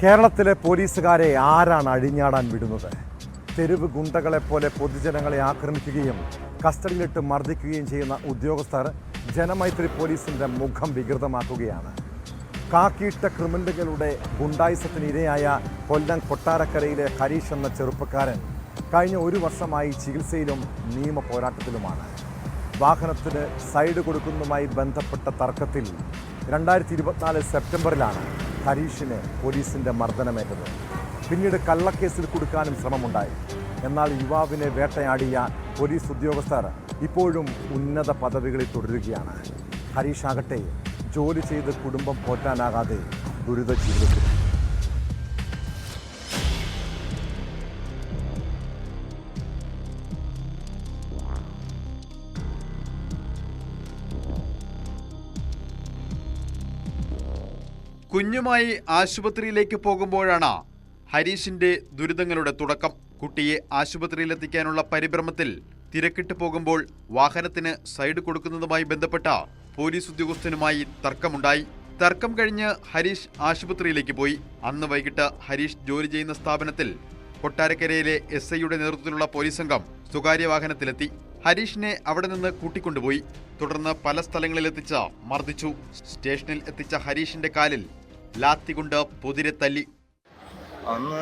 കേരളത്തിലെ പോലീസുകാരെ ആരാണ് അഴിഞ്ഞാടാൻ വിടുന്നത്? തെരുവ് ഗുണ്ടകളെപ്പോലെ പൊതുജനങ്ങളെ ആക്രമിക്കുകയും കസ്റ്റഡിയിലിട്ട് മർദ്ദിക്കുകയും ചെയ്യുന്ന ഉദ്യോഗസ്ഥർ ജനമൈത്രി പോലീസിന്റെ മുഖം വികൃതമാക്കുകയാണ്. കാക്കിയിട്ട ക്രിമിനലുകളുടെ ഗുണ്ടായിസത്തിന് ഇരയായ കൊല്ലം കൊട്ടാരക്കരയിലെ ഹരീഷ് എന്ന ചെറുപ്പക്കാരൻ കഴിഞ്ഞ ഒരു വർഷമായി ചികിത്സയിലും നിയമ പോരാട്ടത്തിലുമാണ്. വാഹനത്തിന് സൈഡ് കൊടുക്കുന്നതുമായി ബന്ധപ്പെട്ട തർക്കത്തിൽ രണ്ടായിരത്തി ഇരുപത്തിനാല് സെപ്റ്റംബറിലാണ് ഹരീഷിന് പോലീസിന്റെ മർദ്ദനമേറ്റത്. പിന്നീട് കള്ളക്കേസിൽ കൊടുക്കാനും ശ്രമമുണ്ടായി. എന്നാൽ യുവാവിനെ വേട്ടയാടിയ പോലീസ് ഉദ്യോഗസ്ഥർ ഇപ്പോഴും ഉന്നത പദവികളിൽ തുടരുകയാണ്. ഹരീഷ് ആകട്ടെ ജോലി ചെയ്ത് കുടുംബം പോറ്റാനാകാതെ ദുരിത ജീവിതത്തിൽ കുഞ്ഞുമായി ആശുപത്രിയിലേക്ക് പോകുമ്പോഴാണ് ഹരീഷിന്റെ ദുരിതങ്ങളുടെ തുടക്കം. കുട്ടിയെ ആശുപത്രിയിലെത്തിക്കാനുള്ള പരിഭ്രമത്തിൽ തിരക്കിട്ട് പോകുമ്പോൾ വാഹനത്തിന് സൈഡ് കൊടുക്കുന്നതുമായി ബന്ധപ്പെട്ട പോലീസ് ഉദ്യോഗസ്ഥനുമായി തർക്കമുണ്ടായി. തർക്കം കഴിഞ്ഞ് ഹരീഷ് ആശുപത്രിയിലേക്ക് പോയി. അന്ന് വൈകിട്ട് ഹരീഷ് ജോലി ചെയ്യുന്ന സ്ഥാപനത്തിൽ കൊട്ടാരക്കരയിലെ എസ് ഐയുടെ നേതൃത്വത്തിലുള്ള പോലീസ് സംഘം സ്വകാര്യ വാഹനത്തിലെത്തി. ഹരീഷിനെ അവിടെ നിന്ന് കൂട്ടിക്കൊണ്ടുപോയി. തുടർന്ന് പല സ്ഥലങ്ങളിലെത്തിച്ച മർദ്ദിച്ചു. സ്റ്റേഷനിൽ എത്തിച്ച ഹരീഷിന്റെ കാലിൽ ലാത്തി കൊണ്ട് പൊതിരെ തല്ലി അന്ന്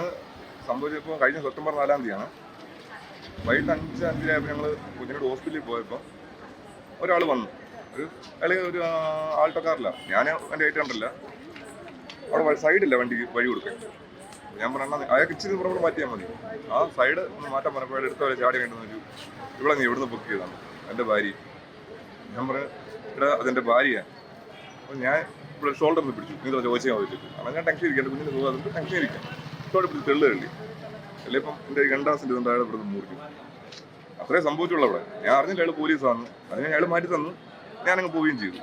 സംഭവിച്ചപ്പോൾ കഴിഞ്ഞ സെപ്റ്റംബർ നാലാം തീയതിയാണ്. വൈകിട്ട് അഞ്ച് അഞ്ചിലായപ്പോൾ ഞങ്ങൾ കുഞ്ഞിനോട് ഹോസ്പിറ്റലിൽ പോയപ്പോൾ ഒരാൾ വന്നു. ഒരു അയാൾ ഒരു ആൾട്ടോക്കാറില്ല ഞാൻ എന്റെ കണ്ടില്ല. അവിടെ സൈഡില്ല വണ്ടിക്ക് വഴി കൊടുക്കാൻ. ഞാൻ പറഞ്ഞാൽ അയാൾക്ക് ഇച്ചിരി പുറകോട്ട് മാറ്റിയാൽ മതി. ആ സൈഡ് ഒന്ന് മാറ്റാൻ പറഞ്ഞപ്പോൾ എടുത്ത വരെ ചാടി കണ്ടെന്ന് വെച്ചു ഇവിടെ നീ ഇവിടുന്ന് ബുക്ക് ചെയ്താണ് എന്റെ ഭാര്യ. ഞാൻ പറഞ്ഞു ഇവിടെ അതെന്റെ ഭാര്യയാണ് അപ്പോൾ ഞാൻ ഒന്ന് പിടിച്ചു. നീ തന്നെ ചോദിച്ചാൽ മതി. അങ്ങനെ ഞാൻ ടെൻഷൻ ഇരിക്കാം പിന്നെ കുഞ്ഞിന് തോന്നുന്നത് ടെൻഷൻ ഇരിക്കാം. ഷോൾഡർ പിടിച്ച് തെള്ളു തള്ളി അല്ലെ? ഇപ്പം എന്റെ രണ്ടാം സെന്റ് കൊണ്ട് അയാൾ ഇവിടെ മുറിക്കും. അത്രേ സംഭവിച്ചുള്ളൂ അവിടെ. ഞാൻ അറിഞ്ഞില്ല അയാൾ പോലീസ് വന്നു അതിന് അയാൾ മാറ്റി തന്നു. ഞാനങ്ങ് പോവുകയും ചെയ്തു.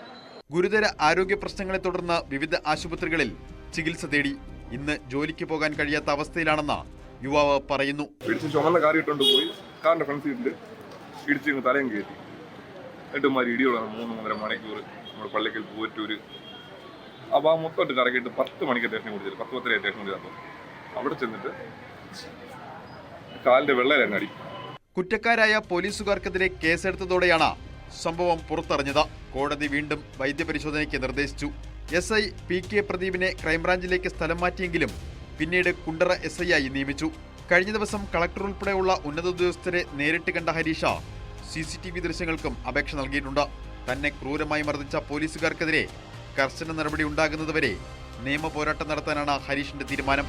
ഗുരുതര ആരോഗ്യ പ്രശ്നങ്ങളെ തുടർന്ന് വിവിധ ആശുപത്രികളിൽ ചികിത്സ തേടി. ഇന്ന് ജോലിക്ക് പോകാൻ കഴിയാത്ത അവസ്ഥയിലാണെന്ന് യുവാവ് പറയുന്നു. പിടിച്ച് ചുമന്ന കാർ ഇട്ടുകൊണ്ട് പോയി. കാറിന്റെ ഫ്രണ്ട് സീറ്റിൽ ഇടിച്ച് തലയും കയറ്റി. എന്നിട്ടുമാരി ഇടിയുള്ള മൂന്ന് മൂന്നര മണിക്കൂർ നമ്മുടെ പള്ളിക്കൽ പൂവറ്റൂർ ആ മൊത്തമായിട്ട് കറക്കിയിട്ട് പത്ത് മണിക്ക് സ്റ്റേഷനിൽ കുടിച്ചത് പത്ത് പത്തര സ്റ്റേഷൻ കുടിച്ചപ്പോൾ അവിടെ ചെന്നിട്ട് കാലിന്റെ വെള്ളയിലായിരുന്നു അടി കുറ്റക്കാരായ പോലീസുകാർക്കെതിരെ കേസെടുത്തതോടെയാണ് സംഭവം പുറത്തറിഞ്ഞത്. കോടതി വീണ്ടും വൈദ്യപരിശോധനയ്ക്ക് നിർദ്ദേശിച്ചു. എസ് ഐ പി കെ പ്രദീപിനെ ക്രൈംബ്രാഞ്ചിലേക്ക് സ്ഥലം മാറ്റിയെങ്കിലും പിന്നീട് കുണ്ടറ എസ് ഐ ആയി നിയമിച്ചു. കഴിഞ്ഞ ദിവസം കളക്ടർ ഉൾപ്പെടെയുള്ള ഉന്നത ഉദ്യോഗസ്ഥരെ നേരിട്ട് കണ്ട Harish C C T V ദൃശ്യങ്ങൾക്കും അപേക്ഷ നൽകിയിട്ടുണ്ട്. തന്നെ ക്രൂരമായി മർദ്ദിച്ച പോലീസുകാർക്കെതിരെ കർശന നടപടി ഉണ്ടാകുന്നതുവരെ നിയമ പോരാട്ടം നടത്താനാണ് ഹരീഷിന്റെ തീരുമാനം.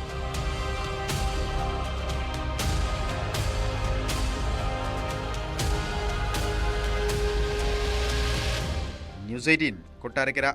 News eighteen Kottarakkara.